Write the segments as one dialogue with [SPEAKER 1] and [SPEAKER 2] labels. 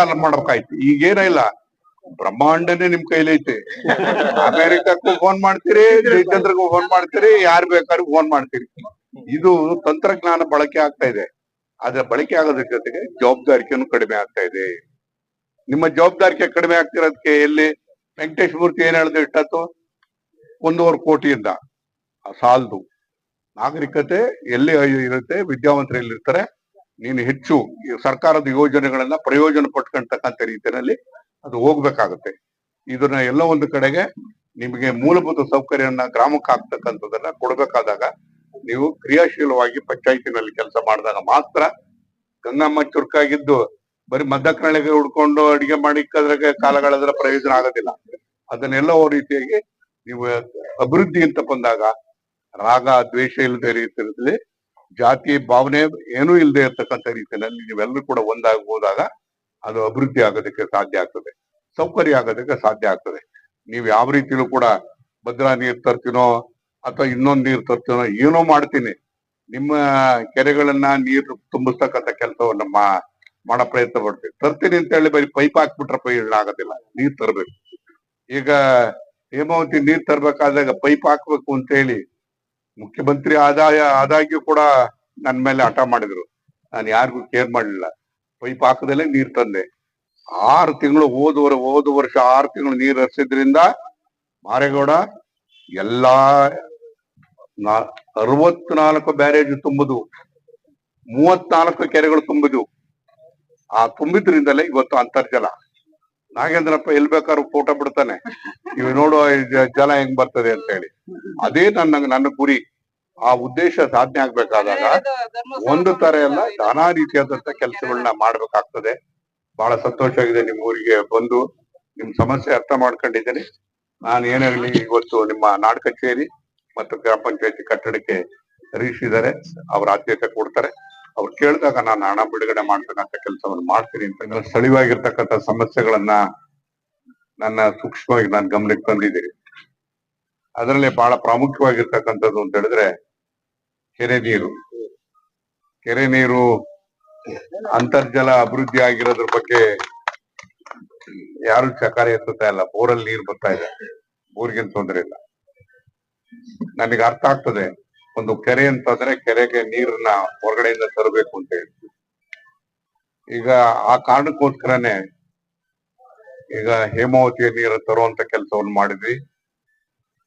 [SPEAKER 1] ಅಲಂಕಾರ ಮಾಡ್ಬೇಕಾಯ್ತು. ಈಗೇನ ಇಲ್ಲ. ಬ್ರಹ್ಮಾಂಡನೇ ನಿಮ್ ಐತೆ. ಅಮೆರಿಕಕ್ಕೂ ಫೋನ್ ಮಾಡ್ತೀರಿ ಜಯಚಂದ್ರಗೂ ಫೋನ್ ಮಾಡ್ತೀರಿ, ಯಾರ್ ಬೇಕಾದ್ರೂ ಫೋನ್ ಮಾಡ್ತೀರಿ. ಇದು ತಂತ್ರಜ್ಞಾನ ಬಳಕೆ ಆಗ್ತಾ ಇದೆ. ಅದ್ರ ಬಳಕೆ ಆಗೋದ್ರ ಜೊತೆಗೆ ಜವಾಬ್ದಾರಿಕೆನು ಕಡಿಮೆ ಆಗ್ತಾ ಇದೆ. ನಿಮ್ಮ ಜವಾಬ್ದಾರಿಕೆ ಕಡಿಮೆ ಆಗ್ತಿರೋದಕ್ಕೆ ಎಲ್ಲಿ? ವೆಂಕಟೇಶ್ ಮೂರ್ತಿ ಏನ್ ಹೇಳಿದ್ರು ಇಟ್ಟತ್ತು ಒಂದೂವರೆ ಕೋಟಿಯಿಂದ. ಸಾಲದು. ನಾಗರಿಕತೆ ಎಲ್ಲಿ ಇರುತ್ತೆ? ವಿದ್ಯಾವಂತರು ಎಲ್ಲಿರ್ತಾರೆ? ನೀನು ಹೆಚ್ಚು ಸರ್ಕಾರದ ಯೋಜನೆಗಳನ್ನ ಪ್ರಯೋಜನ ಪಟ್ಕೊಂಡ್ತಕ್ಕಂಥ ರೀತಿಯಲ್ಲಿ ಅದು ಹೋಗ್ಬೇಕಾಗತ್ತೆ. ಇದನ್ನ ಎಲ್ಲ ಒಂದು ಕಡೆಗೆ ನಿಮಗೆ ಮೂಲಭೂತ ಸೌಕರ್ಯವನ್ನ ಗ್ರಾಮಕ್ಕೆ ಆಗ್ತಕ್ಕಂಥದ್ದನ್ನ ಕೊಡ್ಬೇಕಾದಾಗ ನೀವು ಕ್ರಿಯಾಶೀಲವಾಗಿ ಪಂಚಾಯತಿನಲ್ಲಿ ಕೆಲಸ ಮಾಡಿದಾಗ ಮಾತ್ರ ಗಂಗಮ್ಮ ಚುರುಕಾಗಿದ್ದು ಬರೀ ಮದ್ದಕ್ಕನಳಿಗೆ ಹುಡ್ಕೊಂಡು ಅಡಿಗೆ ಮಾಡಿ ಅದ್ರಾಗೆ ಕಾಲಗಳದ್ರ ಪ್ರಯೋಜನ ಆಗೋದಿಲ್ಲ. ಅದನ್ನೆಲ್ಲ ರೀತಿಯಾಗಿ ನೀವು ಅಭಿವೃದ್ಧಿ ಅಂತ ಬಂದಾಗ ರಾಗ ದ್ವೇಷ ಇಲ್ಲದೆ ರೀತಿಯಲ್ಲಿ ಜಾತಿ ಭಾವನೆ ಏನೂ ಇಲ್ಲದೆ ಇರ್ತಕ್ಕಂಥ ರೀತಿಯಲ್ಲಿ ನೀವೆಲ್ಲರೂ ಕೂಡ ಒಂದಾಗಿ ಹೋದಾಗ ಅದು ಅಭಿವೃದ್ಧಿ ಆಗೋದಕ್ಕೆ ಸಾಧ್ಯ ಆಗ್ತದೆ. ಸೌಕರ್ಯ ಆಗೋದಕ್ಕೆ ಸಾಧ್ಯ ಆಗ್ತದೆ. ನೀವು ಯಾವ ರೀತಿಲೂ ಕೂಡ ಭದ್ರಾ ನೀರು ತರ್ತೀನೋ ಅಥವಾ ಇನ್ನೊಂದು ನೀರು ತರ್ತೀನೋ ಏನೋ ಮಾಡ್ತೀನಿ. ನಿಮ್ಮ ಕೆರೆಗಳನ್ನ ನೀರು ತುಂಬಿಸ್ತಕ್ಕಂಥ ಕೆಲಸವನ್ನ ಮಾಡೋ ಪ್ರಯತ್ನ ಪಡ್ತೀವಿ ತರ್ತೀನಿ ಅಂತ ಹೇಳಿ ಬರೀ ಪೈಪ್ ಹಾಕ್ಬಿಟ್ರೆ ಪ್ರಯೋಜನ ಆಗೋದಿಲ್ಲ. ನೀರು ತರ್ಬೇಕು. ಈಗ ಹೇಮಾವತಿ ನೀರ್ ತರ್ಬೇಕಾದಾಗ ಪೈಪ್ ಹಾಕ್ಬೇಕು ಅಂತ ಹೇಳಿ ಮುಖ್ಯಮಂತ್ರಿ ಆದಾಯ, ಆದಾಗ್ಯೂ ಕೂಡ ನನ್ನ ಮೇಲೆ ಹಠ ಮಾಡಿದ್ರು. ನಾನು ಯಾರಿಗೂ ಕೇರ್ ಮಾಡಲಿಲ್ಲ. ಪೈಪ್ ಹಾಕದಲ್ಲೇ ನೀರ್ ತಂದೆ. ಆರು ತಿಂಗಳು ಹೋದ ಹೋದ ವರ್ಷ ಆರು ತಿಂಗಳು ನೀರು ಹರಿಸಿದ್ರಿಂದ ಮಾರೇಗೌಡ ಎಲ್ಲಾ ಅರವತ್ನಾಲ್ಕು ಬ್ಯಾರೇಜ್ ತುಂಬುದು ಮೂವತ್ನಾಲ್ಕು ಕೆರೆಗಳು ತುಂಬುದು ಆ ತುಂಬಿದ್ರಿಂದಲೇ ಇವತ್ತು ಅಂತರ್ಜಲ. ನಾಗೇಂದ್ರಪ್ಪ ಎಲ್ ಬೇಕಾದ್ರು ಫೋಟೋ ಬಿಡ್ತಾನೆ. ಇವ್ ನೋಡುವ ಈ ಜ- ಜಲ ಹೆಂಗ್ ಬರ್ತದೆ ಅಂತ ಹೇಳಿ. ಅದೇ ನನ್ನ ನನ್ನ ಗುರಿ. ಆ ಉದ್ದೇಶ ಸಾಧನೆ ಆಗ್ಬೇಕಾದಾಗ ಒಂದು ತರ ಎಲ್ಲ ನಾನಾ ರೀತಿಯಾದಂತ ಕೆಲಸಗಳನ್ನ ಮಾಡ್ಬೇಕಾಗ್ತದೆ. ಬಹಳ ಸಂತೋಷ ಆಗಿದೆ ನಿಮ್ ಊರಿಗೆ ಬಂದು. ನಿಮ್ ಸಮಸ್ಯೆ ಅರ್ಥ ಮಾಡ್ಕೊಂಡಿದ್ದೇನೆ. ನಾನು ಏನಾಗಲಿ ಇವತ್ತು ನಿಮ್ಮ ನಾಡ್ ಕಚೇರಿ ಮತ್ತು ಗ್ರಾಮ ಪಂಚಾಯತಿ ಕಟ್ಟಡಕ್ಕೆ ಹರೀಶ್ ಇದ್ದಾರೆ ಅವ್ರ ಆದ್ಯತೆ ಕೊಡ್ತಾರೆ. ಅವ್ರು ಕೇಳಿದಾಗ ನಾನು ಹಣ ಬಿಡುಗಡೆ ಮಾಡ್ತಕ್ಕಂಥ ಕೆಲಸವನ್ನು ಮಾಡ್ತೀನಿ ಅಂತ ಇನ್ನು ಸ್ಥಳೀಯವಾಗಿರ್ತಕ್ಕಂಥ ಸಮಸ್ಯೆಗಳನ್ನ ನನ್ನ ಸೂಕ್ಷ್ಮವಾಗಿ ನಾನು ಗಮನಕ್ಕೆ ತಂದಿದ್ದೀನಿ. ಅದರಲ್ಲಿ ಬಹಳ ಪ್ರಾಮುಖ್ಯವಾಗಿರ್ತಕ್ಕಂಥದ್ದು ಅಂತ ಹೇಳಿದ್ರೆ ಕೆರೆ ನೀರು. ಕೆರೆ ನೀರು ಅಂತರ್ಜಲ ಅಭಿವೃದ್ಧಿ ಆಗಿರೋದ್ರ ಬಗ್ಗೆ ಯಾರು ಚಕಾರ ಎತ್ತುತ್ತಾ ಇಲ್ಲ. ಬೋರಲ್ಲಿ ನೀರು ಬರ್ತಾ ಇದೆ. ಬೋರ್ಗೆ ತೊಂದರೆ ಇಲ್ಲ. ನನಗೆ ಅರ್ಥ ಆಗ್ತದೆ. ಒಂದು ಕೆರೆ ಅಂತಂದ್ರೆ ಕೆರೆಗೆ ನೀರನ್ನ ಹೊರಗಡೆಯಿಂದ ತರಬೇಕು ಅಂತ ಹೇಳ್ತೀವಿ. ಈಗ ಆ ಕಾರಣಕ್ಕೋಸ್ಕರನೇ ಈಗ ಹೇಮಾವತಿಯ ನೀರು ತರುವಂತ ಕೆಲಸವನ್ನು ಮಾಡಿದ್ವಿ.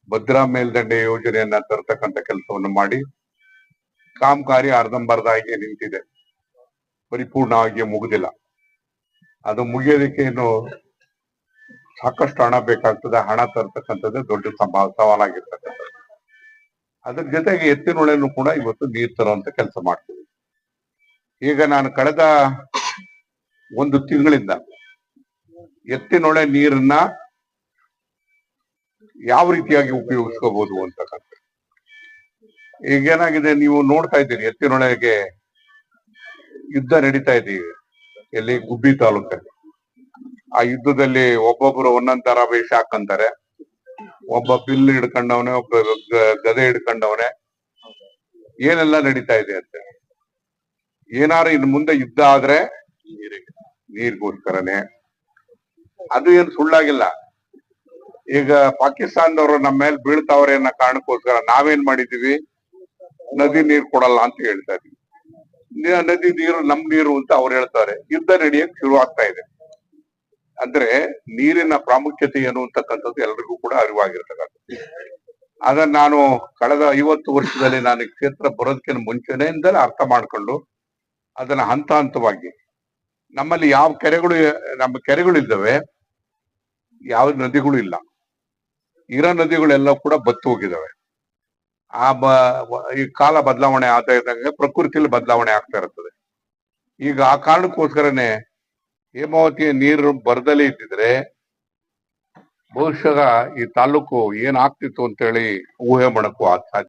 [SPEAKER 1] ಭದ್ರಾ ಮೇಲ್ದಂಡೆ ಯೋಜನೆಯನ್ನ ತರತಕ್ಕಂತ ಕೆಲಸವನ್ನು ಮಾಡಿ ಕಾಮಗಾರಿ ಅರ್ಧಂಬರ್ಧ ಆಗಿ ನಿಂತಿದೆ. ಪರಿಪೂರ್ಣವಾಗಿ ಮುಗುದಿಲ್ಲ. ಅದು ಮುಗಿಯೋದಕ್ಕೆ ಇನ್ನು ಸಾಕಷ್ಟು ಹಣ ಬೇಕಾಗ್ತದೆ. ಹಣ ತರ್ತಕ್ಕಂಥದ್ದು ದೊಡ್ಡ ಸವಾಲಾಗಿರ್ತಕ್ಕಂಥದ್ದು. ಅದ್ರ ಜೊತೆಗೆ ಎತ್ತಿನೊಳೆನು ಕೂಡ ಇವತ್ತು ನೀರ್ ತರುವಂತ ಕೆಲಸ ಮಾಡ್ತೀವಿ. ಈಗ ನಾನು ಕಳೆದ ಒಂದು ತಿಂಗಳಿಂದ ಎತ್ತಿನೊಳೆ ನೀರನ್ನ ಯಾವ ರೀತಿಯಾಗಿ ಉಪಯೋಗಿಸ್ಕೋಬಹುದು ಈಗ ಏನಾಗಿದೆ, ನೀವು ನೋಡ್ತಾ ಇದ್ದೀರಿ, ಎತ್ತಿನೊಳೆಗೆ ಯುದ್ಧ ನಡೀತಾ ಇದೆ. ಎಲ್ಲಿ ಗುಬ್ಬಿ ತಾಲೂಕಲ್ಲಿ. ಆ ಯುದ್ಧದಲ್ಲಿ ಒಬ್ಬೊಬ್ರು ಒಂದೊಂದ್ ತರ ವೇಷ ಹಾಕಂತಾರೆ. ಒಬ್ಬ ಬಿಲ್ ಹಿಡ್ಕೊಂಡವನೆ ಒಬ್ಬ ಗದೆ ಹಿಡ್ಕೊಂಡವನೆ, ಏನೆಲ್ಲ ನಡೀತಾ ಇದೆ ಅಂತ. ಏನಾರು ಇನ್ ಮುಂದೆ ಯುದ್ಧ ಆದ್ರೆ ನೀರಿಗೋಸ್ಕರನೇ. ಅದು ಏನು ಸುಳ್ಳಾಗಿಲ್ಲ. ಈಗ ಪಾಕಿಸ್ತಾನದವರು ನಮ್ಮ ಮೇಲೆ ಬೀಳ್ತಾವ್ರೆ ಅನ್ನೋ ಕಾರಣಕ್ಕೋಸ್ಕರ ನಾವೇನ್ ಮಾಡಿದೀವಿ ನದಿ ನೀರ್ ಕೊಡಲ್ಲ ಅಂತ ಹೇಳ್ತಾ ಇದೀವಿ ನದಿ ನೀರು, ನಮ್ ನೀರು ಅಂತ ಅವ್ರು ಹೇಳ್ತಾರೆ. ಯುದ್ಧ ನಡೆಯಕ್ ಶುರು ಆಗ್ತಾ ಇದೆ. ಅಂದ್ರೆ ನೀರಿನ ಪ್ರಾಮುಖ್ಯತೆ ಏನು ಅಂತಕ್ಕಂಥದ್ದು ಎಲ್ರಿಗೂ ಕೂಡ ಅರಿವಾಗಿರ್ತಕ್ಕಂಥದ್ದು. ಅದನ್ನ ನಾನು ಕಳೆದ ಐವತ್ತು ವರ್ಷದಲ್ಲಿ ನಾನು ಕ್ಷೇತ್ರ ಬರೋದಕ್ಕಿಂತ ಮುಂಚೆನೆಯಿಂದಲೇ ಅರ್ಥ ಮಾಡ್ಕೊಂಡು ಅದನ್ನ ಹಂತ ಹಂತವಾಗಿ ನಮ್ಮಲ್ಲಿ ಯಾವ ಕೆರೆಗಳು, ನಮ್ಮ ಕೆರೆಗಳು ಇದ್ದಾವೆ ಯಾವ ನದಿಗಳು ಇಲ್ಲ. ಇರೋ ನದಿಗಳೆಲ್ಲ ಕೂಡ ಬತ್ತು ಹೋಗಿದ್ದಾವೆ. ಆ ಬ, ಈ ಕಾಲ ಬದಲಾವಣೆ ಆದ ಇದ್ದಂಗೆ ಪ್ರಕೃತಿಯಲ್ಲಿ ಬದಲಾವಣೆ ಆಗ್ತಾ ಇರ್ತದೆ. ಈಗ ಆ ಕಾರಣಕ್ಕೋಸ್ಕರನೇ ಹೇಮಾವತಿಯ ನೀರು ಬರದಲ್ಲಿ ಇದ್ದಿದ್ರೆ ಬಹುಶಃ ಈ ತಾಲೂಕು ಏನ್ ಆಗ್ತಿತ್ತು ಅಂತೇಳಿ ಊಹೆ ಮಾಡಕ್ಕೂ ಸಾಧ್ಯ